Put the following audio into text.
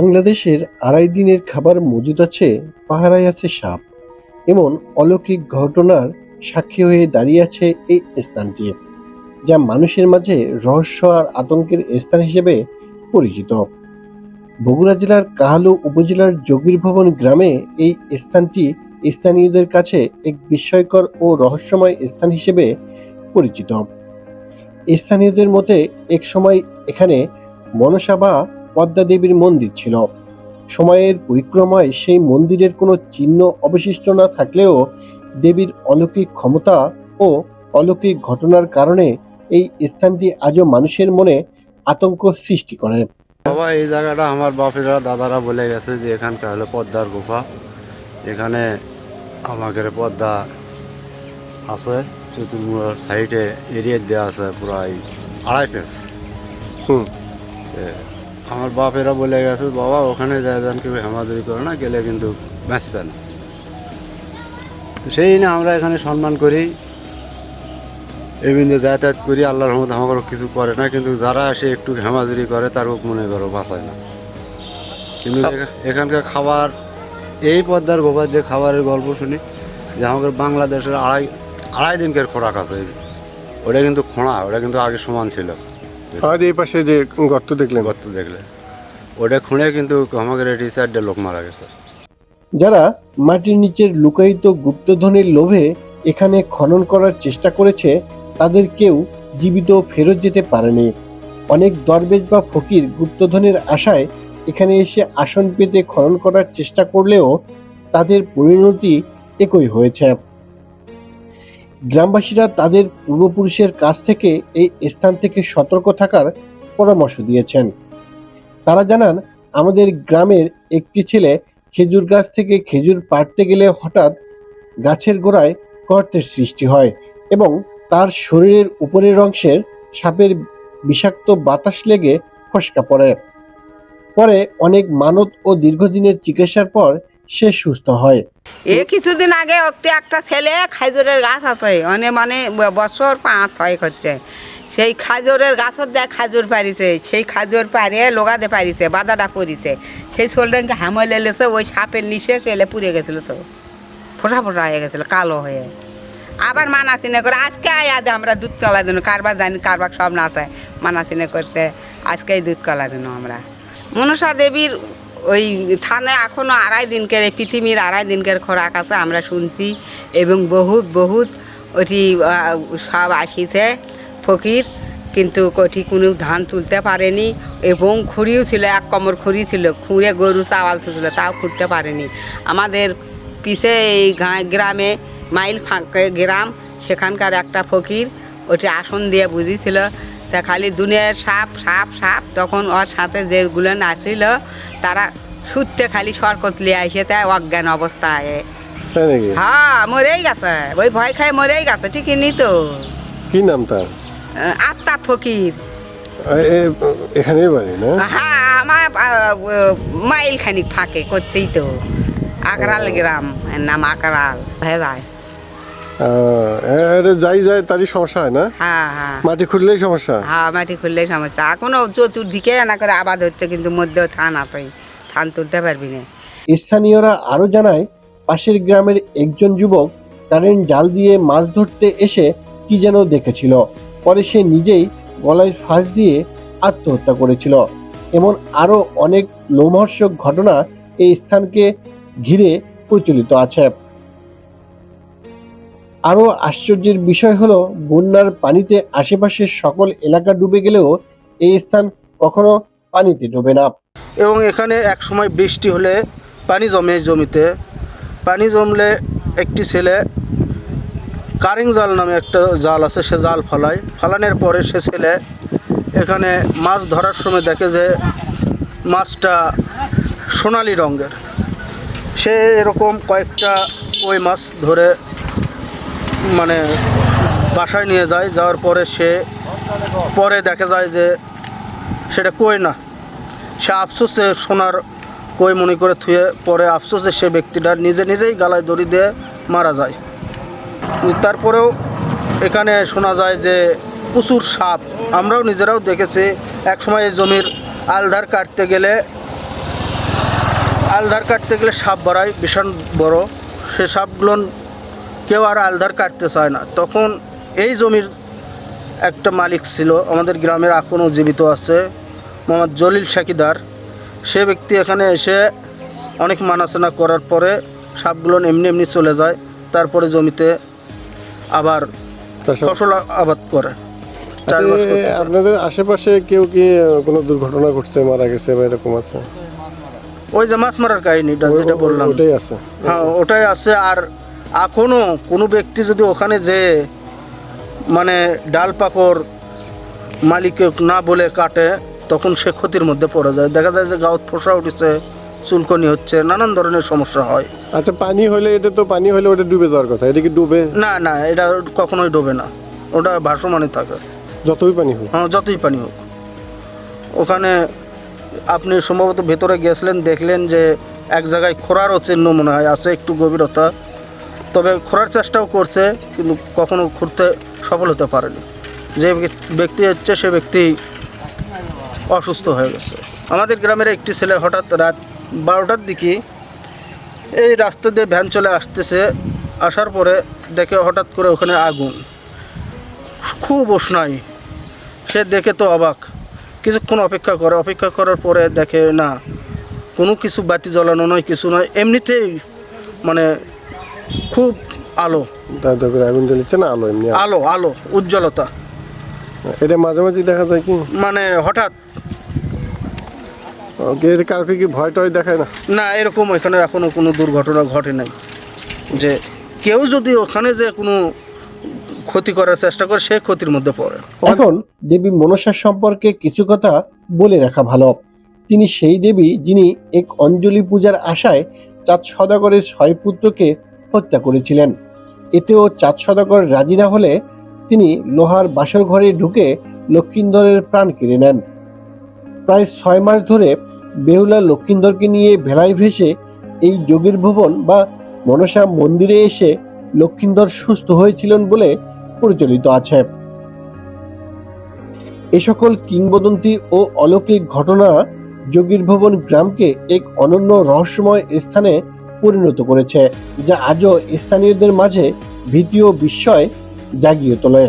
বাংলাদেশের আড়াই দিনের খাবার মজুদ আছে, পাহারায় আছে সাপ। এমন অলৌকিক ঘটনার সাক্ষী হয়ে দাঁড়িয়ে আছে এই স্থানটি, যা মানুষের মাঝে রহস্য আর আতঙ্কের স্থান হিসেবে পরিচিত। বগুড়া জেলার কাহালু উপজেলার যোগীর ভবন গ্রামে এই স্থানটি স্থানীয়দের কাছে এক বিস্ময়কর ও রহস্যময় স্থান হিসেবে পরিচিত। স্থানীয়দের মতে, এক সময় এখানে মনসা বা পদ্মা দেবীর মন্দির ছিল। সময়ের পরিক্রমায় সেই মন্দিরের কোনো চিহ্ন অবশিষ্ট না থাকলেও দেবীর অলৌকিক ক্ষমতা ও অলৌকিক ঘটনার কারণে এই স্থানটি আজও মানুষের মনে আতঙ্ক সৃষ্টি করে। বাবা এই জায়গাটা আমার বাপেরা দাদারা বলে গেছে যে এখানকার হলো পদ্মার গুফা। এখানে আমাদের পদ্মা আছে চতুর্মুড়ার সাইডে এরিয়া দেওয়া আছে প্রায় আড়াই পেস হুম। আমার বাপেরা বলে গেছে বাবা ওখানে যায় যান কেউ হেমাদুরি করে না গেলে কিন্তু বাঁচবে না তো সেই না আমরা এখানে সম্মান করি। বিন্দু যাতায়াত করি আল্লাহর রহমত আমাকে কিছু করে না কিন্তু যারা আসে একটু হেমাজুরি করে তার মনে করো বাঁচায় না। কিন্তু এখানকার খাবার এই পদ্মার গোবার যে খাবারের গল্প শুনি যে আমাদের বাংলাদেশের আড়াই আড়াই দিনকার খোরাক আছে ওটা কিন্তু খোঁড়া ওটা কিন্তু আগে সমান ছিল। আমাদের এই পাশে যে গর্ত দেখলেন। গর্ত দেখলে ওটা খুঁড়ে কিন্তু আমাদের এটি চারটে লোক মারা গেছে। যারা মাটির নিচের লুকায়িত গুপ্তধনের লোভে এখানে খনন করার চেষ্টা করেছে তাদের কেউ জীবিত ফেরত যেতে পারেনি। অনেক দরবেশ বা ফকির গুপ্তধনের আশায় এখানে এসে আসন পেতে খনন করার চেষ্টা করলেও তাদের পরিণতি একই হয়েছে। গ্রামবাসীরা তাদের পূর্বপুরুষের কাছ থেকে এই স্থান থেকে সতর্ক থাকার পরামর্শ দিয়েছেন। তারা জানান, আমাদের গ্রামের একটি ছেলে খেজুর গাছ থেকে খেজুর পাড়তে গেলে হঠাৎ গাছের গোড়ায় গর্তের সৃষ্টি হয় এবং তার শরীরের উপরের অংশের সাপের বিষাক্ত বাতাস লেগে ফসকা পড়ে। পরে অনেক মানত ও দীর্ঘদিনের চিকিৎসার পর সে সুস্থ হয়। এ কিছুদিন আগে একটি একটা ছেলে খাজুরের গাছ আছে মানে মানে বছর পাঁচ ছয় হচ্ছে। সেই খাজুরের গাছত যায় খাজুর পারিছে, সেই খাজুর পারে লোগাতে পারিছে, বাদাটা পরিছে। সেই ছোলটাকে হামল এলেছে ওই সাপের নিঃশেষ এলে পুড়ে গেছিল তো। ফোটা ফোটা হয়ে গেছিল, কালো হয়ে। আবার মানা চিনে করে, আজকে আয়াদে আমরা দুধ কলা দিন, কারবার জানি, কারবার সব না আছে মানা চিনে করছে, আজকেই দুধ কলা দিন আমরা। মনসা দেবীর ওই থানে এখনও আড়াই দিনকের, এই পৃথিবীর আড়াই দিনকের খোরাক আছে, আমরা শুনছি। এবং বহুত বহুত ওটি সব আসিছে ফকির, কিন্তু কটি কোনো ধান তুলতে পারেনি এবং খুঁড়িও ছিল, এক কমর খুঁড়ি ছিল, খুঁড়ে গরু চাওয়াল তুলছিল, তাও খুঁড়তে পারেনি। আমাদের পিছে এই গ্রামে, মাইল ফাঁকে গ্রাম, সেখানকার একটা ফকির, ওটি আসন দিয়ে বুঝিয়েছিল তা খালি দুনিয়ার সাপ সাপ সাপ তখন ওর সাথে যেগুলো নাছিল তারা সুত্তে খালি সরকত লিয়ে আসে তাই অজ্ঞান অবস্থায়। হ্যাঁ মরেই গেছে। ওই ভয় খায় মরেই গেছে ঠিকই নি তো? কি নাম তার? আত্মা ফকির। এ- এ- বাড়ি না? হ্যাঁ আমার মাইল খানিক ফাঁকে করছেই তো। আকরাল গ্রাম এর নাম আকরাল হয়ে যায়। এটা যাই যায় তারই সমস্যা হয় না? হ্যাঁ হ্যাঁ। মাটি খুললেই সমস্যা? হ্যাঁ মাটি খুললেই সমস্যা। এখনও চতুর্দিকে না করে আবাদ হচ্ছে কিন্তু মধ্যেও থান আছে থান তুলতে পারবি না। স্থানীয়রা আরও জানায় পাশের গ্রামের একজন যুবক কারেন্ট জাল দিয়ে মাছ ধরতে এসে কি যেন দেখেছিল। পরে সে নিজেই গলায় ফাঁস দিয়ে আত্মহত্যা করেছিল। এমন আরও অনেক লোমহর্ষক ঘটনা এই স্থানকে ঘিরে প্রচলিত আছে। আরও আশ্চর্যের বিষয় হলো, বন্যার পানিতে আশেপাশের সকল এলাকা ডুবে গেলেও এই স্থান কখনো পানিতে ডোবে না। এবং এখানে এক সময় বৃষ্টি হলে পানি জমে জমিতে। পানি জমলে একটি ছেলে কারিং জাল নামে একটা জাল আছে, সে জাল ফলায়। ফলানোর পরে সে ছেলে এখানে মাছ ধরার সময় দেখে যে মাছটা সোনালি রঙের। সে এরকম কয়েকটা ওই মাছ ধরে মানে বাসায় নিয়ে যায়, যাওয়ার পরে সে পরে দেখা যায় যে সেটা কই না। সে আফসোসে সোনার কই মনে করে থুয়ে পরে আফসোসে সে ব্যক্তিটা নিজে নিজেই গালায় দড়ি দিয়ে মারা যায়। তারপরেও এখানে শোনা যায় যে প্রচুর সাপ। আমরাও নিজেরাও দেখেছি, একসময় এই জমির আলধার কাটতে গেলে, আলধার কাটতে গেলে সাপ বাড়ায়, ভীষণ বড়। সে সাপগুলো কেউ আর আলধার কাটতে চায় না। তখন এই জমির একটা মালিক ছিল আমাদের গ্রামের এখনও জীবিত আছে মোহাম্মদ জলিল সাকিদার। সে ব্যক্তি এখানে এসে অনেক মানাচনা করার পরে সাপগুলো এমনি এমনি চলে যায় তারপরে জমিতে আবার ফসল আবাদ করে আচ্ছা, আপনাদের আশেপাশে কেউ কি কোনো দুর্ঘটনা ঘটছে মারা গেছে বা এরকম আছে? ওই যে মাছ মারার কাহিনীটা যেটা বললাম। ওটাই আছে। হ্যাঁ ওটাই আছে। আর এখনও কোনো ব্যক্তি যদি ওখানে যে মানে ডাল পাকড় মালিককে না বলে কাটে তখন সে ক্ষতির মধ্যে পড়ে যায়। দেখা যায় যে গাউত ফোসা উঠেছে চুলকনি হচ্ছে নানান ধরনের সমস্যা হয়। আচ্ছা পানি হলে এটা তো পানি হলে ওটা ডুবে যাওয়ার কথা। এটা কি ডুবে? না না এটা কখনোই ডোবে না। ওটা ভাসমানই থাকে। যতই পানি হোক। হ্যাঁ যতই পানি হোক। ওখানে আপনি সম্ভবত ভেতরে গেছিলেন দেখলেন যে এক জায়গায় খোঁড়ারও চিহ্ন মনে হয় আছে একটু গভীরতা। তবে খোঁড়ার চেষ্টাও করছে, কিন্তু কখনো খুঁড়তে সফল হতে পারেনি। যে ব্যক্তি হচ্ছে সে ব্যক্তি অসুস্থ হয়ে গেছে। আমাদের গ্রামের একটি ছেলে হঠাৎ রাত বারোটার দিকে এই রাস্তা দিয়ে ভ্যান চলে আসতেছে, আসার পরে দেখে হঠাৎ করে ওখানে আগুন। খুব উষ্ণাই সে দেখে তো অবাক। কিছুক্ষণ অপেক্ষা করে, অপেক্ষা করার পরে দেখে, না, কোনো কিছু বাতি জ্বালানো নয়, কিছু নয়, এমনিতেই মানে খুব আলো। আগুন জ্বলিচ্ছে না আলো এমনি? আলো। আলো উজ্জ্বলতা। এটা মাঝে মাঝে দেখা যায় কি? মানে হঠাৎ। ওকে কাউকে কি ভয় টয় দেখায় না? না এরকম এখানে এখনও কোনো দুর্ঘটনা ঘটে নাই। যে কেউ যদি ওখানে যে কোনো ক্ষতি করার চেষ্টা করে সে ক্ষতির মধ্যে পড়ে। এখন দেবী মনসা সম্পর্কে কিছু কথা বলে রাখা ভালো। তিনি সেই দেবী যিনি এক অঞ্জলি পূজার আশায় চাঁদ সদাগরের ছয় পুত্রকে হত্যা করেছিলেন। এতেও চাঁদ সদাগর রাজি না হলে তিনি লোহার বাসর ঘরে ঢুকে লক্ষিন্দরের প্রাণ কেড়ে নেন। প্রায় ছয় মাস ধরে বেহুলা লক্ষিন্দরকে নিয়ে ভেলায় ভেসে এই যোগীর ভুবন বা মনসা মন্দিরে এসে লক্ষিন্দর সুস্থ হয়েছিলেন বলে প্রচলিত আছে। এ সকল কিংবদন্তি ও অলৌকিক ঘটনা যোগীর ভবন গ্রামকে এক অনন্য রহস্যময় স্থানে পরিণত করেছে যা আজও স্থানীয়দের মাঝে ভীতি ও বিস্ময় জাগিয়ে তোলে।